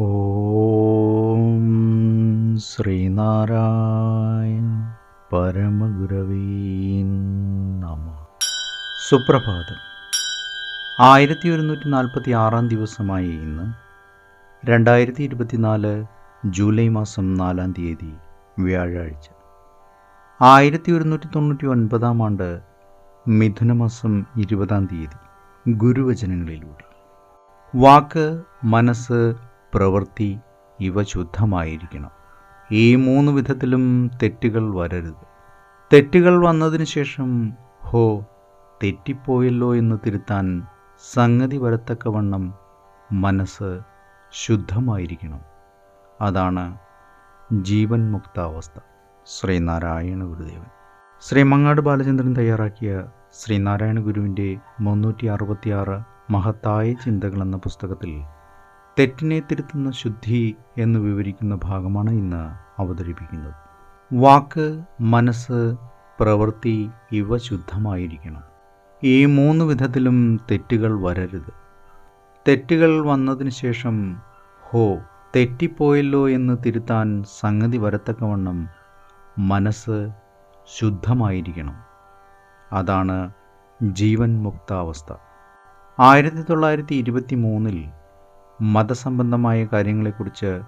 ഓം ശ്രീനാരായണ പരമഗുരവീ നമ. സുപ്രഭാതം. ആയിരത്തി ഒരുന്നൂറ്റി നാൽപ്പത്തി ആറാം ദിവസമായ ഇന്ന് രണ്ടായിരത്തി ഇരുപത്തിനാല് ജൂലൈ മാസം നാലാം തീയതി വ്യാഴാഴ്ച. ആയിരത്തി ഒരുന്നൂറ്റി തൊണ്ണൂറ്റി ഒൻപതാം ആണ്ട് മിഥുനമാസം ഇരുപതാം തീയതി ഗുരുവചനങ്ങളിലൂടെ. വാക്ക് മനസ്സ് പ്രവൃത്തി ഇവ ശുദ്ധമായിരിക്കണം. ഈ മൂന്ന് വിധത്തിലും തെറ്റുകൾ വരരുത്. തെറ്റുകൾ വന്നതിന് ശേഷം ഹോ തെറ്റിപ്പോയല്ലോ എന്ന് തിരുത്താൻ സംഗതി വരത്തക്കവണ്ണം മനസ്സ് ശുദ്ധമായിരിക്കണം. അതാണ് ജീവൻ മുക്താവസ്ഥ ശ്രീനാരായണ ഗുരുദേവൻ. ശ്രീ മങ്ങാട് ബാലചന്ദ്രൻ തയ്യാറാക്കിയ ശ്രീനാരായണ ഗുരുവിന്റെ മുന്നൂറ്റി അറുപത്തിയാറ് മഹത്തായ ചിന്തകൾ എന്ന പുസ്തകത്തിൽ തെറ്റിനെ തിരുത്തുന്ന ശുദ്ധി എന്ന് വിവരിക്കുന്ന ഭാഗമാണ് ഇന്ന് അവതരിപ്പിക്കുന്നത്. വാക്ക് മനസ്സ് പ്രവൃത്തി ഇവ ശുദ്ധമായിരിക്കണം. ഈ മൂന്ന് വിധത്തിലും തെറ്റുകൾ വരരുത്. തെറ്റുകൾ വന്നതിന് ശേഷം ഹോ തെറ്റിപ്പോയല്ലോ എന്ന് തിരുത്താൻ സംഗതി വരത്തക്കവണ്ണം മനസ്സ് ശുദ്ധമായിരിക്കണം. അതാണ് ജീവൻ മുക്താവസ്ഥ. ആയിരത്തി തൊള്ളായിരത്തി ഇരുപത്തി മൂന്നിൽ മതസംബന്ധമായ കാര്യങ്ങളെക്കുറിച്ച്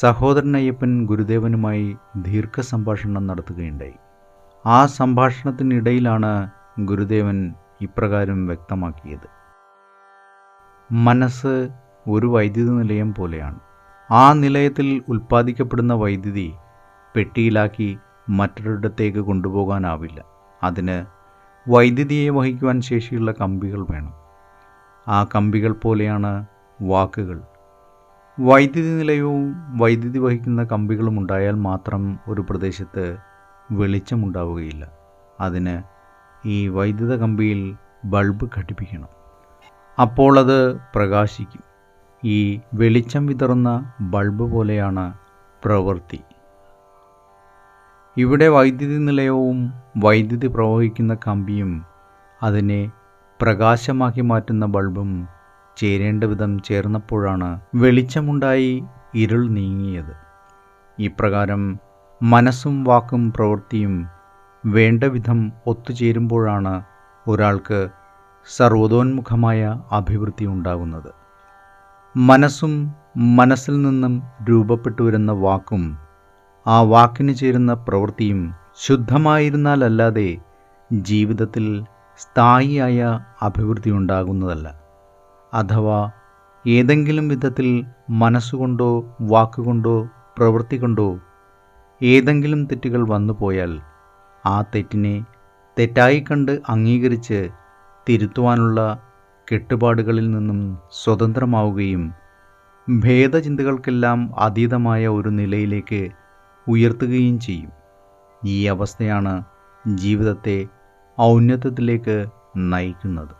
സഹോദരൻ അയ്യപ്പൻ ഗുരുദേവനുമായി ദീർഘസംഭാഷണം നടത്തുകയുണ്ടായി. ആ സംഭാഷണത്തിനിടയിലാണ് ഗുരുദേവൻ ഇപ്രകാരം വ്യക്തമാക്കിയത്. മനസ്സ് ഒരു വൈദ്യുത നിലയം പോലെയാണ്. ആ നിലയത്തിൽ ഉൽപ്പാദിക്കപ്പെടുന്ന വൈദ്യുതി പെട്ടിയിലാക്കി മറ്റൊരിടത്തേക്ക് കൊണ്ടുപോകാനാവില്ല. അതിന് വൈദ്യുതിയെ വഹിക്കുവാൻ ശേഷിയുള്ള കമ്പികൾ വേണം. ആ കമ്പികൾ പോലെയാണ് വാക്കുകൾ. വൈദ്യുതി നിലയവും വൈദ്യുതി വഹിക്കുന്ന കമ്പികളും ഉണ്ടായാൽ മാത്രം ഒരു പ്രദേശത്ത് വെളിച്ചമുണ്ടാവുകയില്ല അതിന് ഈ വൈദ്യുത കമ്പിയിൽ ബൾബ് ഘടിപ്പിക്കണം. അപ്പോൾ അത് പ്രകാശിക്കും. ഈ വെളിച്ചം വിതറുന്ന ബൾബ് പോലെയാണ് പ്രവൃത്തി. ഇവിടെ വൈദ്യുതി നിലയവും വൈദ്യുതി പ്രവഹിക്കുന്ന കമ്പിയും അതിനെ പ്രകാശമാക്കി മാറ്റുന്ന ബൾബും ചേരേണ്ട വിധം ചേർന്നപ്പോഴാണ് വെളിച്ചമുണ്ടായി ഇരുൾ നീങ്ങിയത്. ഇപ്രകാരം മനസ്സും വാക്കും പ്രവൃത്തിയും വേണ്ട വിധം ഒത്തുചേരുമ്പോഴാണ് ഒരാൾക്ക് സർവതോന്മുഖമായ അഭിവൃദ്ധി ഉണ്ടാകുന്നത്. മനസ്സും മനസ്സിൽ നിന്നും രൂപപ്പെട്ടു വരുന്ന വാക്കും ആ വാക്കിന് ചേരുന്ന പ്രവൃത്തിയും ശുദ്ധമായിരുന്നാലല്ലാതെ ജീവിതത്തിൽ സ്ഥായിയായ അഭിവൃദ്ധി ഉണ്ടാകുന്നതല്ല. അഥവാ ഏതെങ്കിലും വിധത്തിൽ മനസ്സുകൊണ്ടോ വാക്കുകൊണ്ടോ പ്രവൃത്തി കൊണ്ടോ ഏതെങ്കിലും തെറ്റുകൾ വന്നു പോയാൽ ആ തെറ്റിനെ തെറ്റായി കണ്ട് അംഗീകരിച്ച് തിരുത്തുവാനുള്ള കെട്ടുപാടുകളിൽ നിന്നും സ്വതന്ത്രമാവുകയും ഭേദചിന്തകൾക്കെല്ലാം അതീതമായ ഒരു നിലയിലേക്ക് ഉയർത്തുകയും ചെയ്യും. ഈ അവസ്ഥയാണ് ജീവിതത്തെ ഔന്നത്യത്തിലേക്ക് നയിക്കുന്നത്.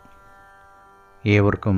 ഏവർക്കും